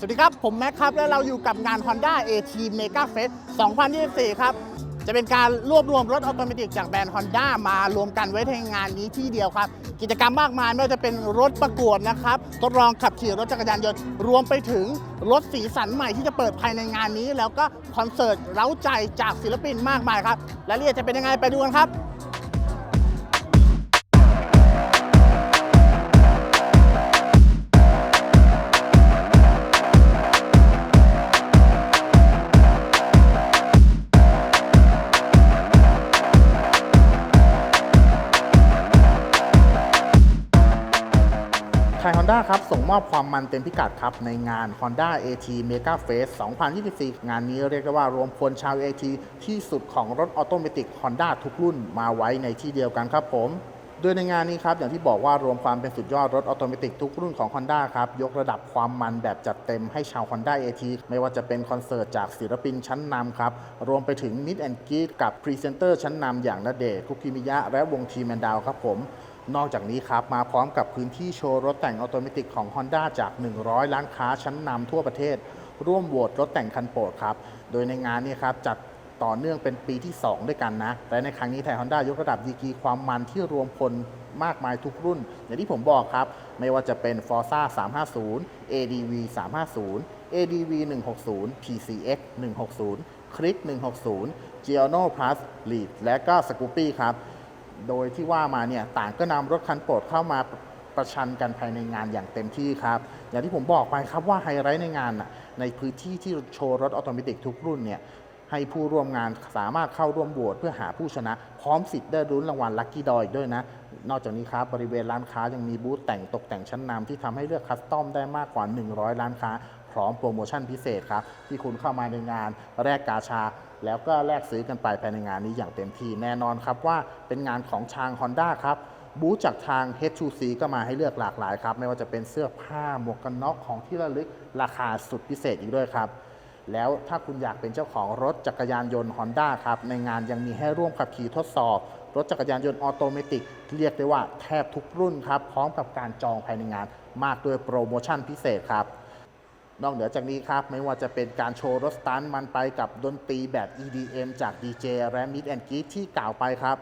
สวัสดีครับ ผมแม็กครับ และเราอยู่กับงาน Honda AT Mega Fest 2024 ครับ จะเป็นการรวบรวมรถออโตเมติกจากแบรนด์ Honda มารวมกันไว้ในงานนี้ที่เดียวครับ กิจกรรมมากมายไม่ว่าจะเป็นรถประกวดนะครับ ทดลองขับขี่รถจักรยานยนต์รวมไปถึงรถสีสันใหม่ที่จะเปิดภายในงานนี้ แล้วก็คอนเสิร์ตเร้าใจจากศิลปินมากมายครับและเรียนจะเป็นยังไงไปดูกันครับ ครับ ส่งมอบความมันเต็มพิกัดครับ ในงาน Honda AT Mega Fest 2024 งานนี้เรียกได้ว่ารวมพลชาว AT ที่สุดของรถออโตเมติก Honda ทุกรุ่นมาไว้ในที่เดียวกันครับผมโดยในงานนี้ครับ อย่างที่บอกว่ารวมความเป็นสุดยอดรถออโตเมติกทุกรุ่นของ Honda ครับ ยกระดับความมันแบบจัดเต็มให้ชาว Honda AT ไม่ว่าจะเป็นคอนเสิร์ตจากศิลปินชั้นนำครับ รวมไปถึงมิดแอนกี t กับพรีเซนเตอร์ชั้นนำอย่างณเดชคุกิมิยะ และวงทีแมนดาวครับผม นอกจากนี้ครับมาพร้อมกับพื้นที่โชว์รถแต่งออโตเมติกของ Honda จาก 100 ร้านค้าชั้นนำทั่วประเทศ ร่วมโหวตรถแต่งคันโปรดครับ โดยในงานนี้ครับจัดต่อเนื่องเป็นปีที่ 2 ด้วยกันนะและในครั้งนี้ไทย Honda ยกระดับดีกีความมันที่รวมพลมากมายทุกรุ่น อย่างที่ผมบอกครับ ไม่ว่าจะเป็น Forza 350 ADV 350 ADV 160 PCX 160 Click 160 Giorno Plus Lead และก็ Scoopy ครับ โดยที่ว่ามาเนี่ยต่างก็นำรถคันโปรดเข้ามาประชันกันภายในงานอย่างเต็มที่ครับ อย่างที่ผมบอกไปครับว่าไฮไลท์ในงานในพื้นที่ที่โชว์รถออโตเมติกทุกรุ่นเนี่ยให้ผู้ร่วมงานสามารถเข้าร่วมโหวตเพื่อหาผู้ชนะ พร้อมสิทธิ์ได้รุ้นรางวัลลัคกี้ดอยด้วยนะ นอกจากนี้ครับบริเวณร้านค้ายังมีบูธแต่งตกแต่งชั้นนำที่ทำให้เลือกคัสตอมได้มากกว่า 100 ร้านค้า ร้อมโปรโมชั่นพิเศษครับ ที่คุณเข้ามาในงานแลกกาชา แล้วก็แลกซื้อกันไปภายในงานนี้อย่างเต็มที่แน่นอนครับว่าเป็นงานของทาง Honda ครับบูธจากทาง H2C ก็มาให้เลือกหลากหลายครับ ไม่ว่าจะเป็นเสื้อผ้าหมวกกันน็อกของที่ระลึกราคาสุดพิเศษอีกด้วยครับ แล้วถ้าคุณอยากเป็นเจ้าของรถจักรยานยนต์ Honda ครับ ในงานยังมีให้ร่วมขับขี่ทดสอบ รถจักรยานยนต์ออโตเมติกเรียกได้ว่าแทบทุกรุ่นครับ พร้อมกับการจองภายในงาน มากด้วยโปรโมชั่นพิเศษครับ นอกเหนือจากนี้ครับ ไม่ว่าจะเป็นการโชว์รถสตันมันไปกับดนตรีแบบ EDM จาก DJ และ Mid and g e e ที่กล่าวไปครับ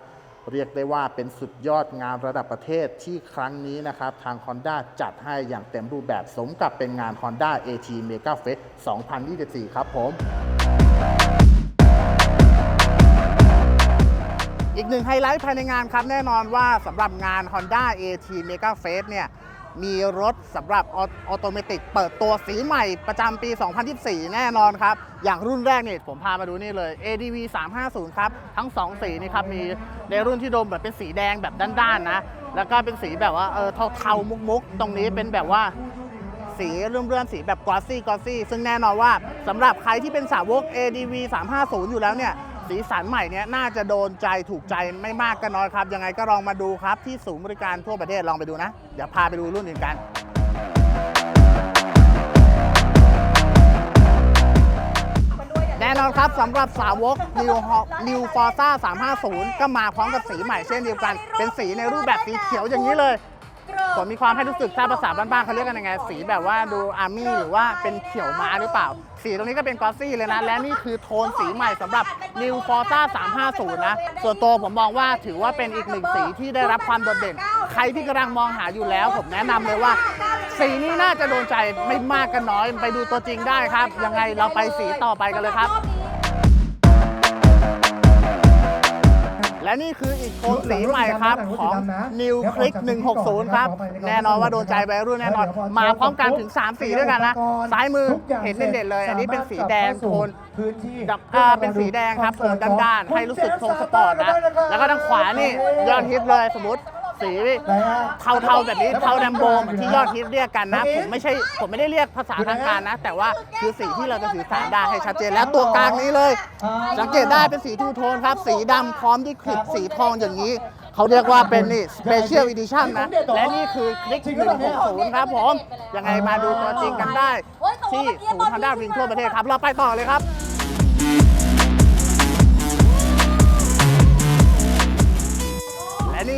เรียกได้ว่าเป็นสุดยอดงานระดับประเทศที่ครั้งนี้นะครับ ทาง Honda จัดให้อย่างเต็มรูปแบบสมกับเป็นงาน Honda AT Mega Fest 2024 ครับผม อีกหนึ่งไฮไลท์ภายในงานครับแน่นอนว่าสำหรับงาน Honda AT Mega Fest เนี่ย มีรถสำหรับออโตเมติกเปิดตัวสีใหม่ประจำปี 2024 แน่นอนครับ อย่างรุ่นแรกนี่ผมพามาดูนี่เลย ADV 350 ครับ ทั้ง 2 สีนี่ครับ มีในรุ่นที่โดมแบบเป็นสีแดงแบบด้านๆนะ แล้วก็เป็นสีแบบว่าเออเทาๆ มุกๆ ตรงนี้เป็นแบบว่าสีเรื่อนๆสีแบบกอซี่กอซี่ซึ่งแน่นอนว่าสำหรับใครที่เป็นสาวก ADV 350 อยู่แล้วเนี่ย สีสันใหม่เนี้ยน่าจะโดนใจถูกใจไม่มากก็น้อยครับ ยังไงก็ลองมาดูครับที่ศูนย์บริการทั่วประเทศลองไปดูนะ เดี๋ยวพาไปดูรุ่นอื่นกันแน่นอนครับสำหรับสาวก New New Forza 350 ก็มาพร้อมกับสีใหม่เช่นเดียวกัน เป็นสีในรูปแบบสีเขียวอย่างนี้เลย ผมมีความให้รู้สึกถ้าภาษาบ้านๆเขาเรียกกันยังไง สีแบบว่าดูอาร์มี่หรือว่าเป็นเขียวม้าหรือเปล่า สีตรงนี้ก็เป็นกอสซี่เลยนะ และนี่คือโทนสีใหม่สำหรับ New Forza 350 นะ ส่วนตัวผมมองว่าถือว่าเป็นอีกหนึ่งสีที่ได้รับความโดดเด่น ใครที่กำลังมองหาอยู่แล้ว ผมแนะนำเลยว่า สีนี้น่าจะโดนใจไม่มากก็น้อย ไปดูตัวจริงได้ครับ ยังไงเราไปสีต่อไปกันเลยครับ และนี่คืออีกโทนสีใหม่ครับของ New Click 160 ครับ แน่นอนว่าโดนใจวัยรุ่นแน่นอน มาพร้อมกันถึง 3 สีด้วยกันนะ ซ้ายมือเห็นเด่นๆเลย อันนี้เป็นสีแดงโทนพื้นที่ดับอ่าเป็นสีแดงครับโทนด้านๆให้รู้สึกทรงสปอร์ตนะ แล้วก็ทางขวานี่ยอดฮิตเลยสมมติ สีเทาๆแบบนี้เทาแดมโบเหมือนที่ยอดฮิตเรียกกันนะ ผมไม่ใช่ผมไม่ได้เรียกภาษาทางการนะ แต่ว่าคือสีที่เราจะสื่อสารได้ให้ชัดเจนแล้วตัวกลางนี้เลยสังเกตได้เป็นสีทูโทนครับ สีดำพร้อมด้วยคลิปสีทองอย่างนี้ เขาเรียกว่าเป็นนี่ Special Edition นะ และนี่คือคลิก160 ครับผม ยังไงมาดูตัวจริงกันได้ ที่ศูนย์ฮันด้าวิงทั่วประเทศครับ เราไปต่อเลยครับ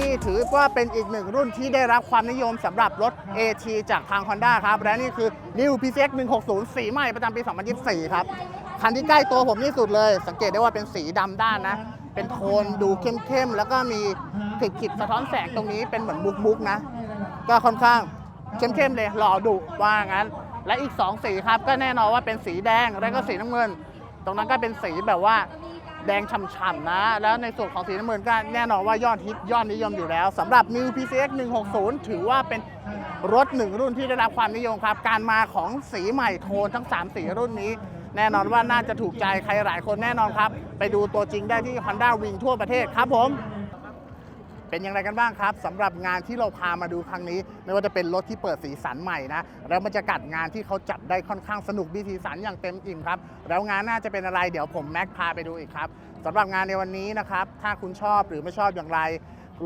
นี่ถือว่าเป็นอีกหนึ่งรุ่นที่ได้รับความนิยมสำหรับรถ AT จากทาง Honda ครับ และนี่คือ New PCX 160 สีใหม่ประจำปี 2024 ครับ คันที่ใกล้ตัวผมที่สุดเลย สังเกตได้ว่าเป็นสีดำด้านนะ เป็นโทนดูเข้มๆ แล้วก็มีขีดๆสะท้อนแสงตรงนี้เป็นเหมือนมุกๆนะ ก็ค่อนข้างเข้มๆเลยหล่อดุว่างั้น และอีก 2 สีครับก็แน่นอนว่าเป็นสีแดงและก็สีน้ำเงิน ตรงนั้นก็เป็นสีแบบว่า แดงฉ่ำๆนะ แล้วในส่วนของสีน้ำเงินก็แน่นอนว่ายอดฮิตยอดนิยมอยู่แล้วสำหรับ New PCX 160 ถือว่าเป็นรถหนึ่งรุ่นที่ได้รับความนิยมครับ การมาของสีใหม่โทนทั้ง 3 สีรุ่นนี้ แน่นอนว่าน่าจะถูกใจใครหลายคนแน่นอนครับ ไปดูตัวจริงได้ที่ Honda Wing ทั่วประเทศครับผม เป็นอย่างไรกันบ้างครับสำหรับงานที่เราพามาดูครั้งนี้ ไม่ว่าจะเป็นรถที่เปิดสีสันใหม่นะแล้วบรรยากาศงานที่เขาจัดได้ค่อนข้างสนุกมีสีสันอย่างเต็มอิ่มครับแล้วงานน่าจะเป็นอะไรเดี๋ยวผมแม็กพาไปดูอีกครับสำหรับงานในวันนี้นะครับถ้าคุณชอบหรือไม่ชอบอย่างไร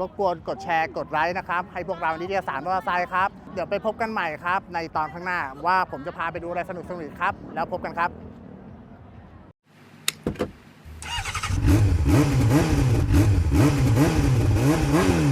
รบกวนกดแชร์กดไลค์นะครับ ให้พวกเรานิตยสารมอเตอร์ไซค์ครับ เดี๋ยวไปพบกันใหม่ครับ ในตอนข้างหน้าว่าผมจะพาไปดูอะไรสนุกสนุกครับ แล้วพบกันครับ Mm-hmm.